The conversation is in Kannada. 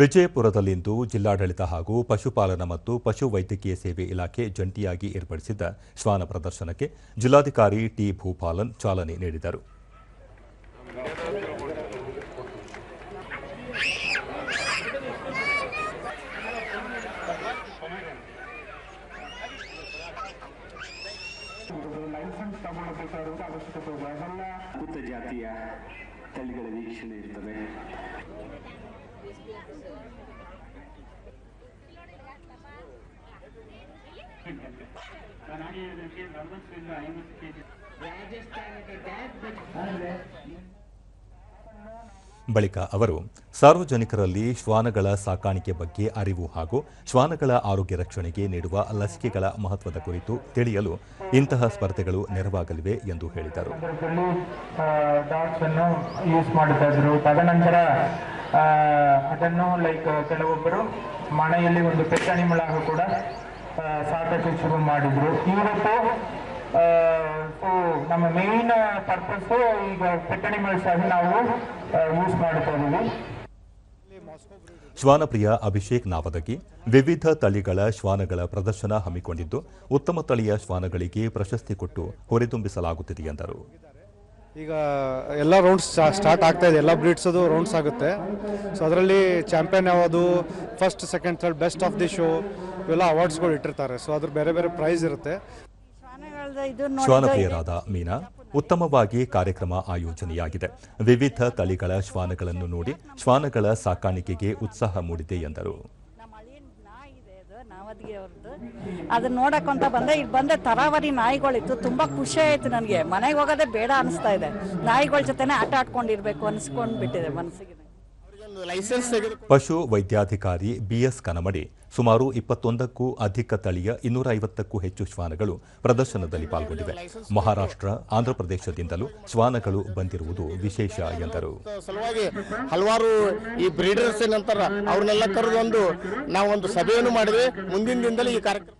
ವಿಜಯಪುರದಲ್ಲಿಂದು ಜಿಲ್ಲಾಡಳಿತ ಹಾಗೂ ಪಶುಪಾಲನಾ ಮತ್ತು ಪಶು ವೈದ್ಯಕೀಯ ಸೇವೆ ಇಲಾಖೆ ಜಂಟಿಯಾಗಿ ಏರ್ಪಡಿಸಿದ್ದ ಶ್ವಾನ ಪ್ರದರ್ಶನಕ್ಕೆ ಜಿಲ್ಲಾಧಿಕಾರಿ ಟಿ ಭೂಪಾಲನ್ ಚಾಲನೆ ನೀಡಿದರು. ಬಳಿಕ ಅವರು ಸಾರ್ವಜನಿಕರಲ್ಲಿ ಶ್ವಾನಗಳ ಸಾಕಾಣಿಕೆ ಬಗ್ಗೆ ಅರಿವು ಹಾಗೂ ಶ್ವಾನಗಳ ಆರೋಗ್ಯ ರಕ್ಷಣೆಗೆ ನೀಡುವ ಲಸಿಕೆಗಳ ಮಹತ್ವದ ಕುರಿತು ತಿಳಿಯಲು ಇಂತಹ ಸ್ಪರ್ಧೆಗಳು ನೆರವಾಗಲಿವೆ ಎಂದು ಹೇಳಿದರು. ಅದನ್ನು ಲೈಕ್ ಕೆಲವೊಬ್ಬರು ಮನೆಯಲ್ಲಿ ಒಂದು ಪೆಟ್ಟಣಿ ಮುಳಾಗ ಕೂಡ ಸಾಕಷ್ಟು ಶುರು ಮಾಡಿದ್ರು. ಇವತ್ತು ನಮ್ಮ ಮೇನ್ ಪರ್ಪಸ್ ಈಗ ಪೆಟ್ಟಣಿ ಆಗಿ ನಾವು ಯೂಸ್ ಮಾಡ್ತಾ ಇದೀವಿ ಶ್ವಾನಪ್ರಿಯ ಅಭಿಷೇಕ್ ನಾವದಗಿ ವಿವಿಧ ತಳಿಗಳ ಶ್ವಾನಗಳ ಪ್ರದರ್ಶನ ಹಮ್ಮಿಕೊಂಡಿದ್ದು, ಉತ್ತಮ ತಳಿಯ ಶ್ವಾನಗಳಿಗೆ ಪ್ರಶಸ್ತಿ ಕೊಟ್ಟು ಹುರಿದುಂಬಿಸಲಾಗುತ್ತಿದೆ ಎಂದರು. ಈಗ ಎಲ್ಲ ರೌಂಡ್ಸ್ ಸ್ಟಾರ್ಟ್ ಆಗ್ತಾ ಇದೆ. ಎಲ್ಲ ಬ್ರೀಡ್ಸ್ ಅದು ರೌಂಡ್ಸ್ ಆಗುತ್ತೆ. ಸೊ ಅದರಲ್ಲಿ ಚಾಂಪಿಯನ್ ಯಾವುದು? First second third best of the show ಇವೆಲ್ಲ ಅವಾರ್ಡ್ಸ್ಗಳು ಇಟ್ಟಿರ್ತಾರೆ. ಸೊ ಅದ್ರ ಬೇರೆ ಬೇರೆ ಪ್ರೈಸ್ ಇರುತ್ತೆ. ಶ್ವಾನಪ್ರಿಯರಾದ ಮೀನಾ ಉತ್ತಮವಾಗಿ ಕಾರ್ಯಕ್ರಮ ಆಯೋಜನೆಯಾಗಿದೆ. ವಿವಿಧ ತಳಿಗಳ ಶ್ವಾನಗಳನ್ನು ನೋಡಿ ಶ್ವಾನಗಳ ಸಾಕಾಣಿಕೆಗೆ ಉತ್ಸಾಹ ಮೂಡಿದೆ ಎಂದರು ನಮ್ಮ ಅಳಿಯನ್ ನಾಯಿ ಇದೆ ನಾವದ್ಗಿ ಅವ್ರದ್ದು. ಅದನ್ನ ನೋಡಕ್ಕಂತ ಬಂದೆ. ಇಲ್ಲಿ ಬಂದೆ ತರಾವರಿ ನಾಯಿಗಳಿತ್ತು. ತುಂಬಾ ಖುಷಿ ಆಯ್ತು ನನಗೆ. ಮನೆಗೆ ಹೋಗೋದೇ ಬೇಡ ಅನಿಸ್ತಾ ಇದೆ. ನಾಯಿಗಳ ಜೊತೆನೆ ಆಟ ಆಡ್ಕೊಂಡಿರ್ಬೇಕು ಅನ್ಸ್ಕೊಂಡ್ ಬಿಟ್ಟಿದೆ ಮನಸ್ಸಿಗೆ ಪಶು ವೈದ್ಯಾಧಿಕಾರಿ ಬಿಎಸ್ ಕನಮಡಿ ಸುಮಾರು ಇಪ್ಪತ್ತೊಂದಕ್ಕೂ ಅಧಿಕ ತಳಿಯ ಇನ್ನೂರ ಐವತ್ತಕ್ಕೂ ಹೆಚ್ಚು ಶ್ವಾನಗಳು ಪ್ರದರ್ಶನದಲ್ಲಿ ಪಾಲ್ಗೊಂಡಿವೆ. ಮಹಾರಾಷ್ಟ್ರ ಆಂಧ್ರಪ್ರದೇಶದಿಂದಲೂ ಶ್ವಾನಗಳು ಬಂದಿರುವುದು ವಿಶೇಷ ಎಂದರು. ಸಲುವಾಗಿ ಹಲವಾರು ಈ ಬ್ರೀಡರ್ಸ್ ಏನಂತಾರ ಅವ್ರನ್ನೆಲ್ಲ ಕರೆದೊಂದು ನಾವು ಒಂದು ಸಭೆಯನ್ನು ಮಾಡಿದ್ವಿ. ಮುಂದಿನ ದಿನದಲ್ಲಿ ಈ ಕಾರ್ಯಕ್ರಮ